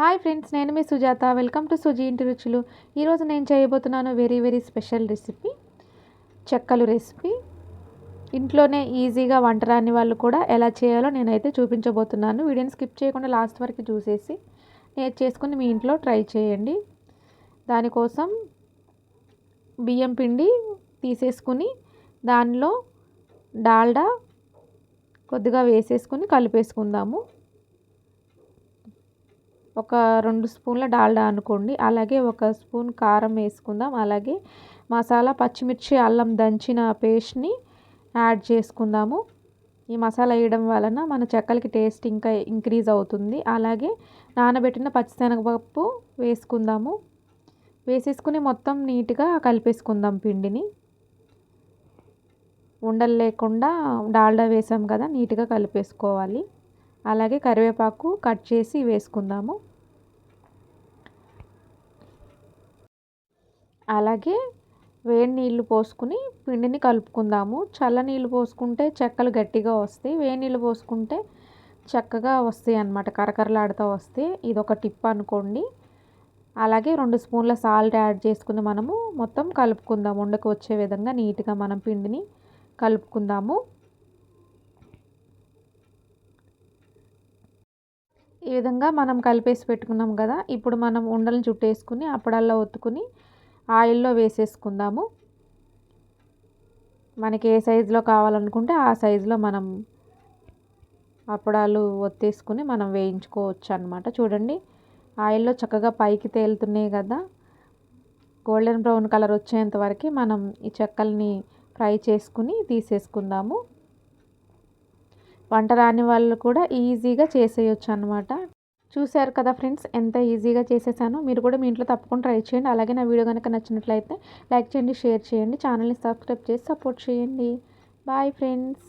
Hi friends నేను మీ Sujatha. Welcome to Suji ఇంటి రుచులు ఈరోజు నేను చేయబోతున్నాను వెరీ వెరీ స్పెషల్ రెసిపీ చెక్కలు రెసిపీ ఇంట్లోనే ఈజీగా వంట రాని వాళ్ళు కూడా ఎలా చేయాలో నేనైతే చూపించబోతున్నాను. వీడియోని స్కిప్ చేయకుండా లాస్ట్ వరకు చూసేసి నేను చేసుకుని మీ ఇంట్లో ట్రై చేయండి. దానికోసం బియ్యం పిండి తీసేసుకుని దానిలో డాల్డా కొద్దిగా వేసేసుకుని కలిపేసుకుందాము. ఒక రెండు స్పూన్ల డాల్డా అనుకోండి. అలాగే ఒక స్పూన్ కారం వేసుకుందాం. అలాగే మసాలా పచ్చిమిర్చి అల్లం దంచిన పేస్ట్ని యాడ్ చేసుకుందాము. ఈ మసాలా వేయడం వలన మన చెక్కలకి టేస్ట్ ఇంకా ఇంక్రీజ్ అవుతుంది. అలాగే నానబెట్టిన పచ్చిశనగపప్పు వేసుకుందాము. వేసేసుకుని మొత్తం నీట్గా కలిపేసుకుందాం పిండిని. ఉండలు లేకుండా డాల్డా వేసాం కదా నీట్గా కలిపేసుకోవాలి. అలాగే కరివేపాకు కట్ చేసి వేసుకుందాము. అలాగే వేడి నీళ్ళు పోసుకుని పిండిని కలుపుకుందాము. చల్ల నీళ్ళు పోసుకుంటే చెక్కలు గట్టిగా వస్తాయి. వేడి నీళ్ళు పోసుకుంటే చక్కగా వస్తాయి అన్నమాట కరకరలాడుతూ వస్తాయి. ఇది ఒక టిప్ అనుకోండి. అలాగే రెండు స్పూన్ల సాల్ట్ యాడ్ చేసుకుని మనము మొత్తం కలుపుకుందాం. ఉండకు వచ్చే విధంగా నీట్గా మనం పిండిని కలుపుకుందాము. ఈ విధంగా మనం కలిపేసి పెట్టుకున్నాం కదా ఇప్పుడు మనం ఉండలను చుట్టేసుకుని అప్పుడల్లా ఒత్తుకుని ఆయిల్లో వేసేసుకుందాము. మనకి ఏ సైజులో కావాలనుకుంటే ఆ సైజులో మనం అప్పడాలు ఒత్తేసుకుని మనం వేయించుకోవచ్చు అనమాట చూడండి ఆయిల్లో చక్కగా పైకి తేలుతున్నాయి కదా. గోల్డెన్ బ్రౌన్ కలర్ వచ్చేంత వరకు మనం ఈ చెక్కల్ని ఫ్రై చేసుకుని తీసేసుకుందాము. వంట రాని వాళ్ళు కూడా ఈజీగా చేసేయచ్చు అనమాట చూశారు కదా ఫ్రెండ్స్ ఎంత ఈజీగా చేసేసాను. మీరు కూడా మీ ఇంట్లో తప్పకుండా ట్రై చేయండి. అలాగే నా వీడియో కనుక నచ్చినట్లయితే లైక్ చేయండి షేర్ చేయండి. ఛానల్ని సబ్స్క్రైబ్ చేసి సపోర్ట్ చేయండి. Bye friends.